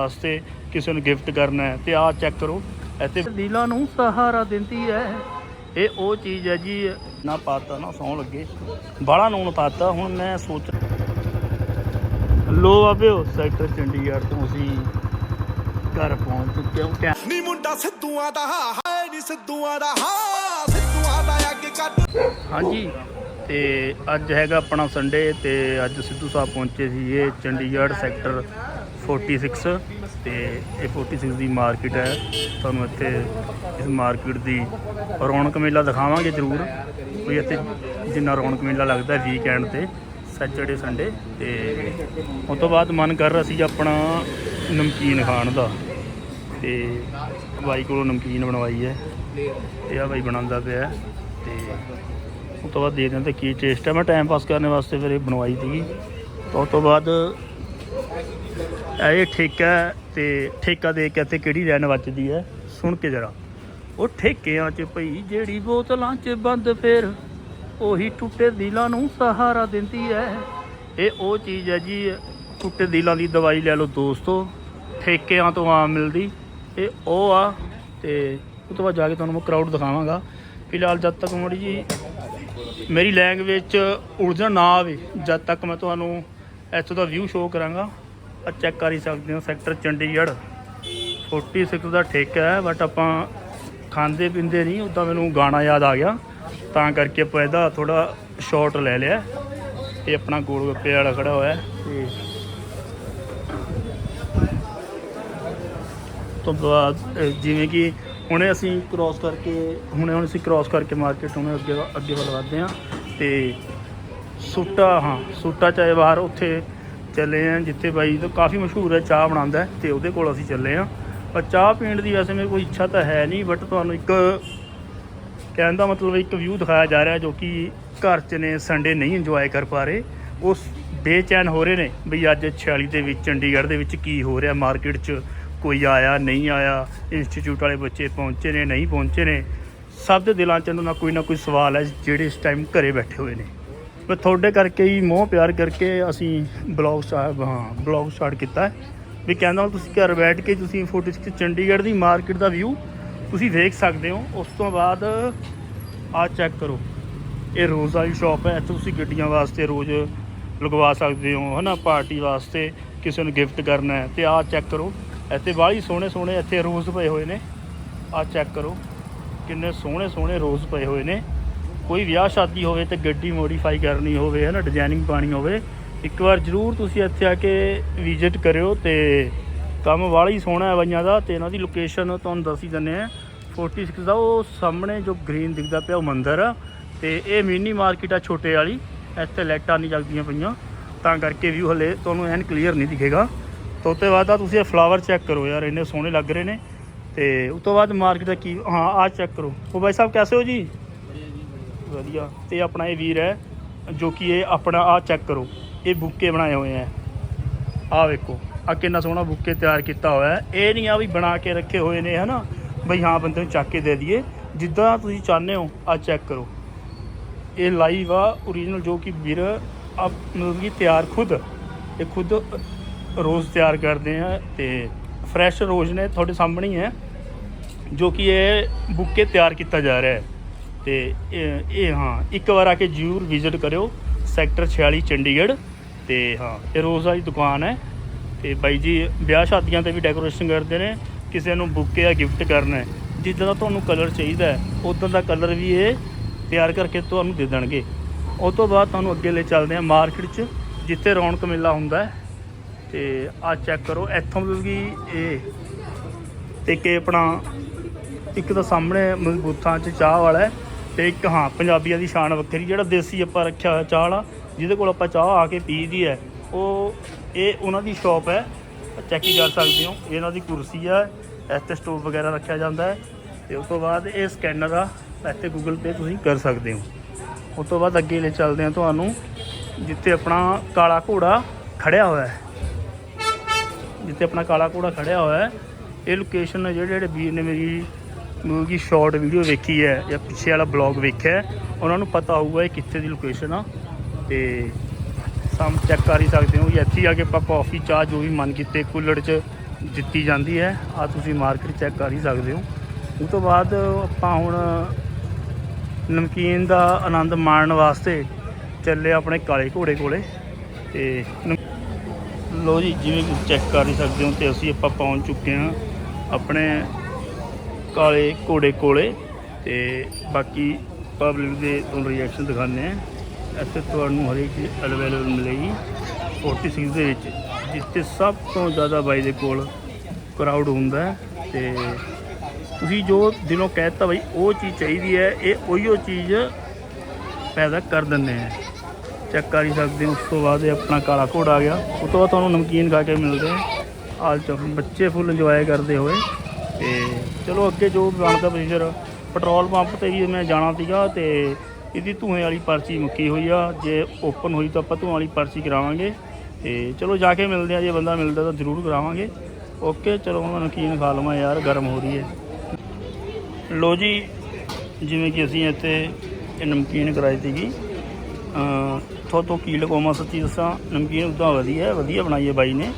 ਵਾਸਤੇ ਕਿਸੇ ਨੂੰ ਗਿਫਟ ਕਰਨਾ ਹੈ ਤੇ ਆਹ ਚੈੱਕ ਕਰੋ। ਇੱਥੇ ਦਿਲਾਂ ਨੂੰ ਸਹਾਰਾ ਦਿੰਦੀ ਹੈ। ਇਹ ਉਹ ਚੀਜ਼ ਹੈ ਜੀ ਨਾ ਪਾਤਾ ਨਾ ਸੌਂ ਲੱਗੇ। ਬਾਹਲਾ ਨੂਣ ਪਾਤਾ ਹੁਣ ਮੈਂ ਸੋਚ ਲੋ ਆਬਿਓ ਸੈਕਟਰ ਚੰਡੀਗੜ੍ਹ ਤੋਂ ਅਸੀਂ ਘਰ ਪਹੁੰਚ ਚੁੱਕੇ ਹਾਂ। ਨੀ ਮੁੰਡਾ ਸਿੱਧੂਆਂ ਦਾ ਹਾ ਹੈ ਨੀ ਸਿੱਧੂਆਂ ਦਾ ਹਾ ਸਿੱਧੂਆਂ ਦਾ ਅੱਗੇ ਕੱਢ ਹਾਂਜੀ ਤੇ ਅੱਜ ਹੈਗਾ ਆਪਣਾ ਸੰਡੇ ਤੇ ਅੱਜ ਸਿੱਧੂ ਸਾਹਿਬ ਪਹੁੰਚੇ ਸੀ ਇਹ ਚੰਡੀਗੜ੍ਹ ਸੈਕਟਰ 46 ਤੇ ਇਹ 46 ਦੀ ਮਾਰਕੀਟ ਹੈ। ਤੁਹਾਨੂੰ ਇੱਥੇ ਇਸ ਮਾਰਕੀਟ ਦੀ ਰੌਣਕ ਮੇਲਾ ਦਿਖਾਵਾਂਗੇ ਜ਼ਰੂਰ। ਕੋਈ ਇੱਥੇ ਜਿੰਨਾ ਰੌਣਕ ਮੇਲਾ ਲੱਗਦਾ ਵੀਕਐਂਡ ਤੇ ਸੈਚਰਡੇ ਸੰਡੇ ਤੇ ਉਸ ਤੋਂ ਬਾਅਦ ਮਨ ਕਰ ਰਿਹਾ ਸੀ ਆਪਣਾ ਨਮਕੀਨ ਖਾਣ ਦਾ। ਤੇ ਬਾਈ ਕੋਲੋਂ ਨਮਕੀਨ ਬਣਵਾਈ ਹੈ। ਇਹ ਆ ਬਾਈ ਬਣਾਉਂਦਾ ਪਿਆ। ਹੈ ਤੇ ਉਸ ਤੋਂ ਬਾਅਦ ਦੇਖਦੇ ਹਾਂ ਤੇ ਕੀ ਟੇਸਟ ਹੈ। ਮੈਂ ਟਾਈਮ ਪਾਸ ਕਰਨ ਵਾਸਤੇ ਫਿਰ ਇਹ ਬਣਵਾਈ ਸੀਗੀ। ਤਾਂ ਉਸ ਤੋਂ ਬਾਅਦ ਇਹ ਠੇਕਾ ਹੈ ਤੇ ਠੇਕਾ ਦੇ ਕੇ ਤੇ ਕਿਹੜੀ ਰਹਿਣ ਵੱਜਦੀ ਹੈ? ਸੁਣ ਕੇ ਜਰਾ। ਉਹ ਠੇਕਿਆਂ 'ਚ ਪਈ ਜਿਹੜੀ ਬੋਤਲਾਂ 'ਚ ਬੰਦ ਫੇਰ, ਉਹੀ ਟੁੱਟੇ ਦਿਲਾਂ ਨੂੰ ਸਹਾਰਾ ਦਿੰਦੀ ਹੈ। ਇਹ ਉਹ ਚੀਜ਼ ਹੈ ਜੀ, ਟੁੱਟੇ ਦਿਲਾਂ ਦੀ ਦਵਾਈ ਲੈ ਲਓ ਦੋਸਤੋ, ਠੇਕਿਆਂ ਤੋਂ ਆਮ ਮਿਲਦੀ। ਇਹ ਉਹ ਆ ਤੇ ਉਸ ਤੋਂ ਬਾਅਦ ਜਾ ਕੇ ਤੁਹਾਨੂੰ ਮੈਂ ਕਰਾਊਡ ਦਿਖਾਵਾਂਗਾ। ਫਿਲਹਾਲ ਜਦ ਤੱਕ ਮੋੜੀ ਜੀ ਮੇਰੀ ਲੈਂਗੁਏਜ ਚ ਉਲਝਣ ਨਾ ਆਵੇ, ਜਦ ਤੱਕ ਮੈਂ ਤੁਹਾਨੂੰ ਇੱਥੋਂ ਦਾ ਵਿਊ ਸ਼ੋਅ ਕਰਾਂਗਾ। ਆ ਚੈੱਕ ਕਰ ਹੀ ਸਕਦੇ ਹੋ ਸੈਕਟਰ ਚੰਡੀਗੜ੍ਹ। 46 ਦਾ ਠੇਕਾ ਹੈ ਬਟ ਆਪਾਂ ਖਾਂਦੇ ਪੀਂਦੇ ਨਹੀਂ ਉਦਾਂ ਮੈਨੂੰ ਗਾਣਾ ਯਾਦ ਆ ਗਿਆ। ਤਾਂ ਕਰਕੇ ਆਪਾਂ ਇਹਦਾ ਥੋੜਾ ਸ਼ਾਰਟ ਲੈ ਲਿਆ। ਇਹ ਆਪਣਾ ਗੋਲ ਗੱਪੇ ਵਾਲਾ ਖੜਾ ਹੋਇਆ। ਹੈ ਤੇ ਤੋਂ ਬਾਅਦ ਜਿਵੇਂ ਕਿ ਹੁਣੇ ਅਸੀਂ ਕ੍ਰਾਸ ਕਰਕੇ, ਹੁਣੇ ਹੁਣ ਅਸੀਂ ਕ੍ਰਾਸ ਕਰਕੇ ਮਾਰਕੀਟ ਹੁਣੇ ਅੱਗੇ ਅੱਗੇ ਵੱਲ ਵਧਦੇ ਹਾਂ। ਤੇ ਸੂਟਾ, ਹਾਂ, ਸੂਟਾ ਚਾਹੇ ਬਾਹਰ ਉੱਥੇ ਚੱਲੇ ਆ, ਜਿੱਥੇ ਬਾਈ ਤੋਂ ਕਾਫੀ ਮਸ਼ਹੂਰ ਹੈ, ਚਾਹ ਬਣਾਉਂਦਾ ਹੈ, ਤੇ ਉਹਦੇ ਕੋਲ ਅਸੀਂ ਚੱਲੇ ਆ। ਪਰ ਚਾਹ ਪੀਣ ਦੀ ਵੈਸੇ ਮੇਰੀ ਕੋਈ ਇੱਛਾ ਤਾਂ ਹੈ ਨਹੀਂ ਬਟ ਤੁਹਾਨੂੰ ਇੱਕ ਕਹਿਣ ਦਾ ਮਤਲਬ ਇੱਕ ਵਿਊ ਦਿਖਾਇਆ ਜਾ ਰਿਹਾ ਜੋ ਕਿ ਘਰ 'ਚ ਨੇ ਸੰਡੇ ਨਹੀਂ ਇੰਜੋਏ ਕਰ ਪਾ ਰਹੇ। ਉਸ ਬੇਚੈਨ ਹੋ ਰਹੇ ਨੇ ਵੀ ਅੱਜ 46 ਦੇ ਵਿੱਚ, ਚੰਡੀਗੜ੍ਹ ਦੇ ਵਿੱਚ ਕੀ ਹੋ ਰਿਹਾ ਮਾਰਕੀਟ 'ਚ ਕੋਈ ਆਇਆ, ਨਹੀਂ ਆਇਆ ਇੰਸਟੀਚਿਊਟ ਵਾਲੇ ਬੱਚੇ ਪਹੁੰਚੇ ਨੇ, ਨਹੀਂ ਪਹੁੰਚੇ ਨੇ। ਸਭ ਦੇ ਦਿਲਾਂ 'ਚ ਇਹਨਾਂ ਦਾ ਕੋਈ ਨਾ ਕੋਈ ਸਵਾਲ ਹੈ, ਜਿਹੜੇ ਇਸ ਟਾਈਮ ਘਰੇ ਬੈਠੇ ਹੋਏ ਨੇ। ਪਰ ਤੁਹਾਡੇ ਕਰਕੇ ਹੀ ਮੋਹ ਪਿਆਰ ਕਰਕੇ ਅਸੀਂ ਬਲੌਗ ਸਟਾਰਟ ਹਾਂ, ਬਲੌਗ ਸਟਾਰਟ ਕੀਤਾ ਹੈ। ਵੀ ਕਹਿੰਦਾ ਤੁਸੀਂ ਘਰ ਬੈਠ ਕੇ ਤੁਸੀਂ ਫੋਟੋ ਚ ਚੰਡੀਗੜ੍ਹ ਦੀ ਮਾਰਕੀਟ ਦਾ ਵਿਊ ਤੁਸੀਂ ਵੇਖ ਸਕਦੇ ਹੋ। ਉਸ ਤੋਂ ਬਾਅਦ ਆ ਚੈੱਕ ਕਰੋ। ਇਹ ਰੋਜ਼ ਵਾਲੀ ਸ਼ਾਪ ਹੈ, ਇੱਥੇ ਤੁਸੀਂ ਗੱਡੀਆਂ ਵਾਸਤੇ ਰੋਜ਼ ਲਗਵਾ ਸਕਦੇ ਹੋ, ਹਨਾ ਪਾਰਟੀ ਵਾਸਤੇ ਕਿਸੇ ਨੂੰ ਗਿਫਟ ਕਰਨਾ ਹੈ। ਤੇ ਆਹ ਚੈੱਕ ਕਰੋ। ਇੱਥੇ ਬਾਹਲੀ ਸੋਹਣੇ ਸੋਹਣੇ ਇੱਥੇ ਰੋਜ਼ ਪਏ ਹੋਏ ਨੇ। ਆਹ ਚੈੱਕ ਕਰੋ। ਕਿੰਨੇ ਸੋਹਣੇ ਸੋਹਣੇ ਰੋਜ਼ ਪਏ ਹੋਏ ਨੇ। ਕੋਈ ਵਿਆਹ ਸ਼ਾਦੀ ਹੋਵੇ ਤੇ ਗੱਡੀ ਮੋਡੀਫਾਈ ਕਰਨੀ ਹੋਵੇ ਹੈ ਨਾ ਡਿਜ਼ਾਈਨਿੰਗ ਪਾਣੀ ਹੋਵੇ, ਇੱਕ ਵਾਰ ਜ਼ਰੂਰ ਤੁਸੀਂ ਇੱਥੇ ਆ ਕੇ ਵਿਜ਼ਿਟ ਕਰਿਓ ਤੇ ਕੰਮ ਵਾਲਾ ਹੀ ਸੋਹਣਾ ਹੈ ਬਾਈਆਂ ਦਾ ਤੇ ਇਹਨਾਂ ਦੀ ਲੋਕੇਸ਼ਨ ਤੁਹਾਨੂੰ ਦੱਸ ਹੀ ਦਿੰਦੇ ਆ 46 ਦਾ ਉਹ ਸਾਹਮਣੇ ਜੋ ਗ੍ਰੀਨ ਦਿਖਦਾ ਪਿਆ ਉਹ ਮੰਦਿਰ ਆ ਤੇ ਇਹ ਮਿੰਨੀ ਮਾਰਕੀਟ ਆ ਛੋਟੇ ਵਾਲੀ, ਇੱਥੇ ਲਾਈਟਾਂ ਨਹੀਂ ਜਗਦੀਆਂ ਪਈਆਂ, ਤਾਂ ਕਰਕੇ ਵਿਊ ਹਲੇ ਤੁਹਾਨੂੰ ਐਨ ਕਲੀਅਰ ਨਹੀਂ ਦਿਖੇਗਾ। ਤੋਂ ਤੇ ਬਾਅਦ ਆ ਤੁਸੀਂ ਇਹ ਫਲਾਵਰ ਚੈੱਕ ਕਰੋ ਯਾਰ, ਇੰਨੇ ਸੋਹਣੇ ਲੱਗ ਰਹੇ ਨੇ ਤੇ ਉਸ ਤੋਂ ਬਾਅਦ ਮਾਰਕੀਟ ਦਾ ਕੀ, ਹਾਂ ਆ ਚੈੱਕ ਕਰੋ। ਉਹ ਭਾਈ ਸਾਹਿਬ, ਕੈਸੇ ਹੋ ਜੀ? ਵਧੀਆ। ਤੇ ਆਪਣਾ ਇਹ ਵੀਰ ਹੈ, ਜੋ ਕਿ ਇਹ ਆਪਣਾ ਆ ਚੈੱਕ ਕਰੋ। ਇਹ ਬੁੱਕੇ ਬਣਾਏ ਹੋਏ ਆ ਆ ਵੇਖੋ ਆ ਕਿੰਨਾ ਸੋਹਣਾ ਬੁੱਕੇ ਤਿਆਰ ਕੀਤਾ ਹੋਇਆ ਹੈ। ਇਹ ਨਹੀਂ ਆ ਵੀ ਬਣਾ ਕੇ ਰੱਖੇ ਹੋਏ ਨੇ, ਹਨਾ? ਬਈ ਹਾਂ, ਬੰਦੇ ਨੂੰ ਚੱਕ ਕੇ ਦੇ ਦਈਏ। ਜਿੱਦਾਂ ਤੁਸੀਂ ਚਾਹੁੰਦੇ ਹੋ ਆ ਚੈੱਕ ਕਰੋ। ਇਹ ਲਾਈਵ ਆ ਓਰੀਜਨਲ ਜੋ ਕਿ ਵੀਰ ਆਪ ਮਤਲਬ ਕਿ ਤਿਆਰ ਖੁਦ, ਇਹ ਖੁਦ ਰੋਜ਼ ਤਿਆਰ ਕਰਦੇ ਆ ਤੇ ਫਰੈਸ਼ ਰੋਜ਼ ਨੇ, ਤੁਹਾਡੇ ਸਾਹਮਣੇ ਹੀ ਹੈ। ਜੋ ਕਿ ਇਹ ਬੁੱਕੇ ਤਿਆਰ ਕੀਤਾ ਜਾ ਰਿਹਾ ਹੈ। ਤੇ ਇਹ ਇਹ ਹਾਂ, ਇੱਕ ਵਾਰ ਆ ਕੇ ਜ਼ਰੂਰ ਵਿਜ਼ਿਟ ਕਰਿਓ ਸੈਕਟਰ 46 ਚੰਡੀਗੜ੍ਹ ਤੇ ਹਾਂ, ਇਹ ਰੋਜ਼ ਵਾਲੀ ਦੁਕਾਨ ਹੈ ਤੇ ਬਾਈ ਜੀ, ਵਿਆਹ ਸ਼ਾਦੀਆਂ ਤੇ ਵੀ ਡੈਕੋਰੇਸ਼ਨ ਕਰਦੇ ਨੇ, ਕਿਸੇ ਨੂੰ ਬੁੱਕੇ ਜਾਂ ਗਿਫਟ ਕਰਨਾ ਹੈ, ਜਿੱਦਾਂ ਦਾ ਤੁਹਾਨੂੰ ਕਲਰ ਚਾਹੀਦਾ ਹੈ ਉਦਾਂ ਦਾ ਕਲਰ ਵੀ ਇਹ ਤਿਆਰ ਕਰਕੇ ਤੁਹਾਨੂੰ ਦੇ ਦੇਣਗੇ। ਉਸ ਤੋਂ ਬਾਅਦ ਤੁਹਾਨੂੰ ਅੱਗੇ ਲੈ ਚੱਲਦੇ ਹਾਂ ਮਾਰਕੀਟ 'ਚ, ਜਿੱਥੇ ਰੌਣਕ ਮੇਲਾ ਹੁੰਦਾ ਹੈ, ਤੇ ਆ ਚੈੱਕ ਕਰੋ, ਇੱਥੋਂ ਵੀ ਇਹ ਤੇ ਕਿ ਆਪਣਾ, ਇੱਕ ਤਾਂ ਸਾਹਮਣੇ ਮਤਲਬ ਬੂਥਾਂ 'ਚ ਚਾਹ ਵਾਲਾ ਹੈ ਤੇ ਇੱਕ ਹਾਂ, ਪੰਜਾਬੀਆਂ ਦੀ ਸ਼ਾਨ ਵੱਖਰੀ, ਜਿਹੜਾ ਦੇਸੀ ਆਪਾਂ ਰੱਖਿਆ ਹੋਇਆ ਚਾਹ ਵਾਲਾ, ਜਿਹਦੇ ਕੋਲ ਆਪਾਂ ਚਾਹ ਆ ਕੇ ਪੀਦੀ ਹੈ, ਉਹ ਇਹ ਉਹਨਾਂ ਦੀ ਸ਼ਾਪ ਹੈ। ਚੈੱਕ ਕਰ ਸਕਦੇ ਹੋ ਇਹਨਾਂ ਦੀ ਕੁਰਸੀ ਆ ਇੱਥੇ ਸਟੋਵ ਵਗੈਰਾ ਰੱਖਿਆ ਜਾਂਦਾ ਹੈ। ਤੇ ਉਸ ਤੋਂ ਬਾਅਦ ਇਹ ਸਕੈਨਰ ਆ, ਇੱਥੇ ਗੂਗਲ ਪੇ ਤੁਸੀਂ ਕਰ ਸਕਦੇ ਹੋ। ਉਸ ਤੋਂ ਬਾਅਦ ਅੱਗੇ ਲੈ ਚੱਲਦੇ ਹਾਂ ਤੁਹਾਨੂੰ, ਜਿੱਥੇ ਆਪਣਾ ਕਾਲਾ ਘੋੜਾ ਖੜਿਆ ਹੋਇਆ ਹੈ। ਜਿੱਥੇ ਆਪਣਾ ਕਾਲਾ ਘੋੜਾ ਖੜਿਆ ਹੋਇਆ ਹੈ, ਇਹ ਲੋਕੇਸ਼ਨ ਜਿਹੜੇ ਜਿਹੜੇ ਵੀਰ ਨੇ ਮੇਰੀ ਮਤਲਬ ਕਿ ਸ਼ਾਰਟ ਵੀਡੀਓ ਵੇਖੀ ਹੈ ਜਾਂ ਪਿੱਛੇ ਵਾਲਾ ਬਲੌਗ ਵੇਖਿਆ ਉਹਨਾਂ ਨੂੰ ਪਤਾ ਹੋਊਗਾ ਇਹ ਕਿੱਥੇ ਦੀ ਲੋਕੇਸ਼ਨ ਆ। ਤੇ ਸਾਮ ਚੈੱਕ ਕਰ ਹੀ ਸਕਦੇ ਹੋ ਜਾਂ ਇੱਥੇ ਆ ਕੇ ਆਪਾਂ ਕਾਫੀ ਚਾਹ ਜੋ ਵੀ ਮਨ ਕੀਤੇ ਕੂਲਰ 'ਚ ਦਿੱਤੀ ਜਾਂਦੀ ਹੈ ਆ ਤੁਸੀਂ ਮਾਰਕੀਟ ਚੈੱਕ ਕਰ ਹੀ ਸਕਦੇ ਹੋ। ਉਸ ਤੋਂ ਬਾਅਦ ਆਪਾਂ ਹੁਣ ਨਮਕੀਨ ਦਾ ਆਨੰਦ ਮਾਣਨ ਵਾਸਤੇ ਚੱਲੇ ਆਪਣੇ ਕਾਲੇ ਘੋੜੇ ਕੋਲੇ। ਤੇ ਲੋ ਜੀ, ਜਿਵੇਂ ਕਿ ਚੈੱਕ ਕਰ ਹੀ ਸਕਦੇ ਹੋ ਤੇ ਅਸੀਂ ਆਪਾਂ ਪਹੁੰਚ ਚੁੱਕੇ ਹਾਂ ਆਪਣੇ ਕਾਲੇ ਘੋੜੇ ਕੋਲੇ ਤੇ ਬਾਕੀ ਪਬਲਿਕ ਦੇ ਤੁਹਾਨੂੰ ਰਿਐਕਸ਼ਨ ਦਿਖਾਉਂਦੇ ਆ ਇੱਥੇ ਤੁਹਾਨੂੰ ਹਰੇਕ ਚੀਜ਼ ਅਵੇਲੇਬਲ ਮਿਲੇਗੀ। 46 ਦੇ ਵਿੱਚ, ਜਿੱਥੇ ਸਭ ਤੋਂ ਜ਼ਿਆਦਾ ਬਾਈ ਦੇ ਕੋਲ ਕਰਾਊਡ ਹੁੰਦਾ ਹੈ ਤੇ ਤੁਸੀਂ ਜੋ ਦਿਲੋਂ ਕਹਿਤਾ ਬਈ, ਉਹ ਚੀਜ਼ ਚਾਹੀਦੀ ਹੈ, ਇਹ ਉਹੀਓ ਚੀਜ਼ ਪੈਦਾ ਕਰ ਦਿੰਦੇ ਆ ਚੈੱਕ ਕਰ ਹੀ ਸਕਦੇ ਹੋ, ਉਸ ਤੋਂ ਬਾਅਦ ਇਹ ਆਪਣਾ ਕਾਲਾ ਘੋੜਾ ਆ ਗਿਆ। ਉਸ ਤੋਂ ਬਾਅਦ ਤੁਹਾਨੂੰ ਨਮਕੀਨ ਖਾ ਕੇ ਮਿਲਦੇ ਆ ਆਲ ਚ ਬੱਚੇ ਫੁੱਲ ਇੰਜੋਏ ਕਰਦੇ ਹੋਏ। ਤੇ ਚਲੋ ਅੱਗੇ ਜੋ ਬਣਦਾ ਪ੍ਰੋਸੀਜਰ ਪੈਟਰੋਲ ਪੰਪ ਤੇ ਵੀ ਮੈਂ ਜਾਣਾ ਸੀਗਾ ਤੇ ਇਹਦੀ ਧੂਏ ਵਾਲੀ ਪਰਚੀ ਮੁੱਕੀ ਹੋਈ ਆ। ਜੇ ਓਪਨ ਹੋਈ ਤਾਂ ਆਪਾਂ ਧੂਆਂ ਵਾਲੀ ਪਰਚੀ ਕਰਾਵਾਂਗੇ ਤੇ ਚਲੋ ਜਾ ਕੇ ਮਿਲਦੇ ਆ। ਜੇ ਬੰਦਾ ਮਿਲਦਾ ਤਾਂ ਜ਼ਰੂਰ ਕਰਾਵਾਂਗੇ। ਓਕੇ ਚਲੋ ਹੁਣ ਨਮਕੀਨ ਖਾ ਲਵਾਂ ਯਾਰ, ਗਰਮ ਹੋ ਰਹੀ ਹੈ। ਲੋ ਜੀ, ਜਿਵੇਂ ਕਿ ਅਸੀਂ ਇੱਥੇ ਇਹ ਨਮਕੀਨ ਕਰਾਈ ਸੀਗੀ। ਥੋ ਤੋਂ ਕੀ ਲਗਾਵਾਂ ਸੱਚੀ ਦੱਸਾਂ, ਨਮਕੀਨ ਉਦਾਂ ਵਧੀਆ ਹੈ ਵਧੀਆ ਬਣਾਈ ਹੈ ਬਾਈ ਨੇ।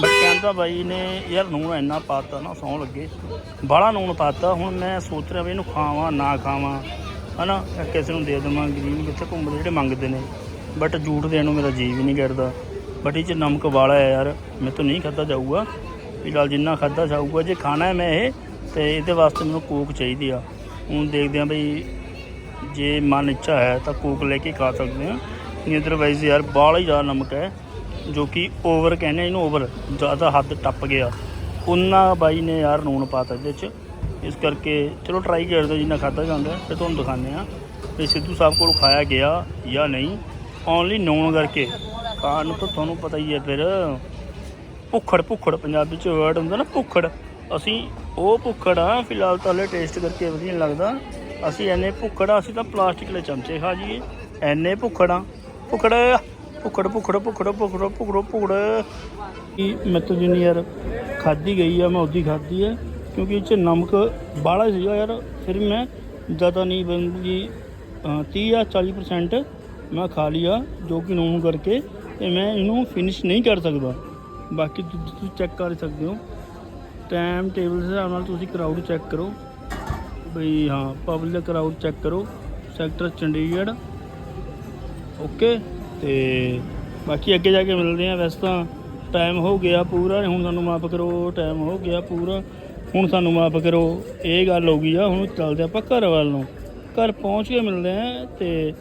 ਬਟ ਕਹਿੰਦਾ ਬਾਈ ਨੇ, ਯਾਰ ਨੂਣ ਇੰਨਾ ਪਾਤਾ ਨਾ ਸੌਂ ਲੱਗੇ। ਬਾਹਲਾ ਨੂਣ ਪਾਤਾ, ਹੁਣ ਮੈਂ ਸੋਚ ਰਿਹਾ ਵੀ ਇਹਨੂੰ ਖਾਵਾਂ, ਨਾ ਖਾਵਾਂ। ਹਨਾ ਜਾਂ ਕਿਸੇ ਨੂੰ ਦੇ ਦੇਵਾਂ, ਗਰੀਬ ਕਿੱਥੇ ਘੁੰਮਦੇ ਜਿਹੜੇ ਮੰਗਦੇ ਨੇ। ਬਟ ਜੂਠ ਦੇਣ ਨੂੰ ਮੇਰਾ ਜੀ ਵੀ ਨਹੀਂ ਕਰਦਾ। ਬਟ ਇਹ ਚ ਨਮਕ ਵਾਲਾ ਹੈ ਯਾਰ ਮੇਰੇ ਤੋਂ ਨਹੀਂ ਖਾਧਾ ਜਾਊਗਾ। ਫਿਲਹਾਲ ਜਿੰਨਾ ਖਾਧਾ ਜਾਊਗਾ, ਜੇ ਖਾਣਾ ਹੈ ਮੈਂ ਇਹ, ਤੇ ਇਹਦੇ ਵਾਸਤੇ ਮੈਨੂੰ ਕੋਕ ਚਾਹੀਦੀ ਆ। ਹੁਣ ਦੇਖਦੇ ਆਂ ਬਈ ਜੇ ਮਨ ਇੱਛਾ ਹੈ ਤਾਂ ਕੋਕ ਲੈ ਕੇ ਖਾ ਸਕਦੇ ਆ ਨਹੀਂ ਅਦਰਵਾਈਜ਼ ਯਾਰ ਬਾਹਲਾ ਹੀ ਜ਼ਿਆਦਾ ਨਮਕ ਹੈ ਜੋ ਕਿ ਓਵਰ ਕਹਿੰਦੇ ਇਹਨੂੰ ਓਵਰ ਜ਼ਿਆਦਾ ਹੱਦ ਟੱਪ ਗਿਆ। ਉਹਨਾਂ ਬਾਈ ਨੇ ਯਾਰ ਨੂਣ ਪਾਤਾ ਇਹਦੇ 'ਚ। ਇਸ ਕਰਕੇ ਚਲੋ ਟਰਾਈ ਕਰਦੇ ਜਿੰਨਾ ਖਾਧਾ ਜਾਂਦਾ ਹੈ, ਫਿਰ ਤੁਹਾਨੂੰ ਦਿਖਾਉਂਦੇ ਆ ਵੀ ਸਿੱਧੂ ਸਾਹਿਬ ਕੋਲ ਖਾਇਆ ਗਿਆ ਜਾਂ ਨਹੀਂ ਓਨਲੀ ਨੂਣ ਕਰਕੇ। ਖਾਣ ਤਾਂ ਤੁਹਾਨੂੰ ਪਤਾ ਹੀ ਹੈ ਫਿਰ। ਭੁੱਖੜ ਭੁੱਖੜ ਪੰਜਾਬੀ ਚ ਵਰਡ ਹੁੰਦਾ ਨਾ ਭੁੱਖੜ। ਅਸੀਂ ਉਹ ਭੁੱਖੜ ਆ ਫਿਲਹਾਲ ਤਾਂ ਹਲੇ ਟੇਸਟ ਕਰਕੇ ਵਧੀਆ ਨਹੀਂ ਲੱਗਦਾ। ਅਸੀਂ ਐਨੇ ਭੁੱਖੜ ਅਸੀਂ ਤਾਂ ਪਲਾਸਟਿਕ ਦੇ ਚਮਚੇ ਖਾ ਜੀਏ ਐਨੇ ਭੁੱਖੜ ਆ। ਭੁੱਖੜ ਭੁੱਖੜ ਭੁੱਖੜ ਭੁੱਖੜ ਭੁੱਖੜ ਭੁੱਖੜ ਭੁੱਖੜ। ਕੀ ਮੈਥੋਂ ਜਿੰਨੀ ਯਾਰ ਖਾਦੀ ਗਈ ਆ, ਮੈਂ ਉਦੀ ਖਾਦੀ ਆ, ਕਿਉਂਕਿ ਇਹ ਚ ਨਮਕ ਬਾਹਲਾ ਸੀਗਾ ਯਾਰ। ਫਿਰ ਮੈਂ ਜ਼ਿਆਦਾ ਨਹੀਂ ਬੰਦੀ 30 ਜਾਂ 40% ਮੈਂ ਖਾ ਲਿਆ, ਜੋ ਕਿ ਨੂਨ ਕਰਕੇ, ਤੇ ਮੈਂ ਇਹਨੂੰ ਫਿਨਿਸ਼ ਨਹੀਂ ਕਰ ਸਕਦਾ। ਬਾਕੀ ਤੁਸੀਂ ਚੈੱਕ ਕਰ ਸਕਦੇ ਹੋ। ਟਾਈਮ ਟੇਬਲ ਦੇ ਹਿਸਾਬ ਨਾਲ ਤੁਸੀਂ ਕਰਾਊਡ ਚੈੱਕ ਕਰੋ। ਬਈ ਹਾਂ ਪਬਲਿਕ ਕਰਾਊਡ ਚੈੱਕ ਕਰੋ। ਸੈਕਟਰ ਚੰਡੀਗੜ੍ਹ। ਓਕੇ ਤੇ ਬਾਕੀ ਅੱਗੇ ਜਾ ਕੇ ਮਿਲਦੇ ਆ ਵੈਸੇ ਤਾਂ ਟਾਈਮ ਹੋ ਗਿਆ ਪੂਰਾ, ਹੁਣ ਸਾਨੂੰ ਮਾਫ ਕਰੋ ਟਾਈਮ ਹੋ ਗਿਆ ਪੂਰਾ। ਹੁਣ ਸਾਨੂੰ ਮਾਫ ਕਰੋ, ਇਹ ਗੱਲ ਹੋ ਗਈ ਆ, ਹੁਣ ਚੱਲਦੇ ਆਪਾਂ ਘਰ ਵੱਲ ਨੂੰ। ਘਰ ਪਹੁੰਚ ਕੇ ਮਿਲਦੇ ਆ ਤੇ